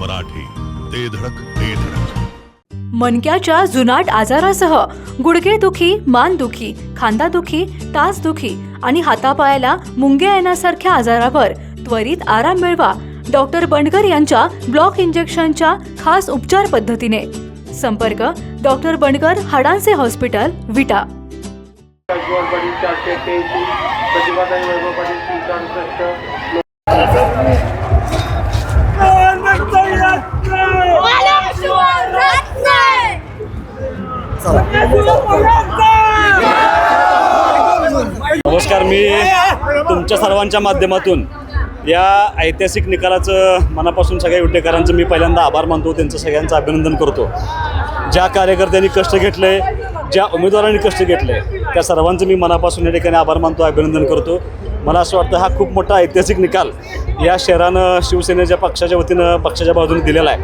मराठी. ते धडक ते धडक. मनक्याच्या जुनाट आजारासह गुडघेदुखी मानदुखी खांदादुखी टाचदुखी आणि हातापायाला मुंग्या येण्यासारख्या आजारावर त्वरित आराम मिळवा डॉक्टर बंडगर यांच्या ब्लॉक इंजेक्शनच्या खास उपचार पद्धतीने. संपर्क डॉक्टर बंडगर हाडांचे हॉस्पिटल विटा. नमस्कार मी तुमच्या सर्वांच्या माध्यमातून या ऐतिहासिक निकालाचं मनापासून सगळ्या युटेकरांचं मी पहिल्यांदा आभार मानतो. त्यांचं सगळ्यांचं अभिनंदन करतो. ज्या कार्यकर्त्यांनी कष्ट घेतले ज्या उमेदवारांनी कष्ट घेतले त्या सर्वांचं मी मनापासून या ठिकाणी आभार मानतो अभिनंदन करतो. मला असं वाटतं हा खूप मोठा ऐतिहासिक निकाल या शहरानं शिवसेनेच्या पक्षाच्या वतीनं पक्षाच्या बाजूने दिलेला आहे.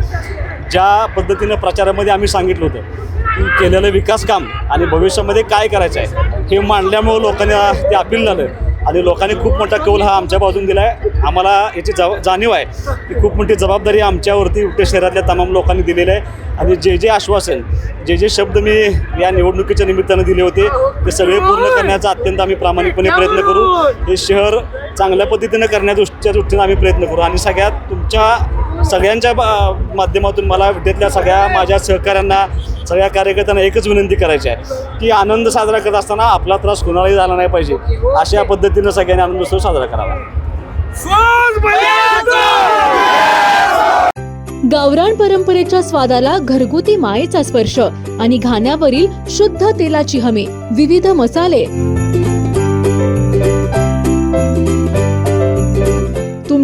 ज्या पद्धतीनं प्रचारामध्ये आम्ही सांगितलं होतं केलेलं विकास काम आणि भविष्यामध्ये काय करायचं आहे हे मांडल्यामुळं लोकांनी ते अपील झालं. आणि लोकांनी खूप मोठा कौल हा आमच्या बाजून दिला आहे आम्हाला याची जव जाणीव आहे की खूप मोठी जबाबदारी आमच्यावरती उट्टे शहरातल्या तमाम लोकांनी दिलेली आहे. आणि जे जे आश्वासन जे जे शब्द मी या निवडणुकीच्या निमित्तानं दिले होते ते सगळे पूर्ण करण्याचा अत्यंत आम्ही प्रामाणिकपणे प्रयत्न करू. हे शहर चांगल्या पद्धतीनं करण्याच्या दृष्टीनं आम्ही प्रयत्न करू. आणि सगळ्यात तुमच्या सगळ्यांच्या माध्यमातून मला विद्यातल्या सगळ्या माझ्या सहकाऱ्यांना सगळ्या कार्यकर्त्यांना एकच विनंती करायची आहे की आनंद साजरा करत असताना आपला त्रास कोणालाही झाला नाही पाहिजे अशा पद्धतीनं सगळ्यांनी आनंद उत्सव साजरा करावा. गावरान परंपरेच्या स्वादाला घरगुती मायेचा स्पर्श आणि घाण्यावरील शुद्ध तेलाची हमी विविध मसाले.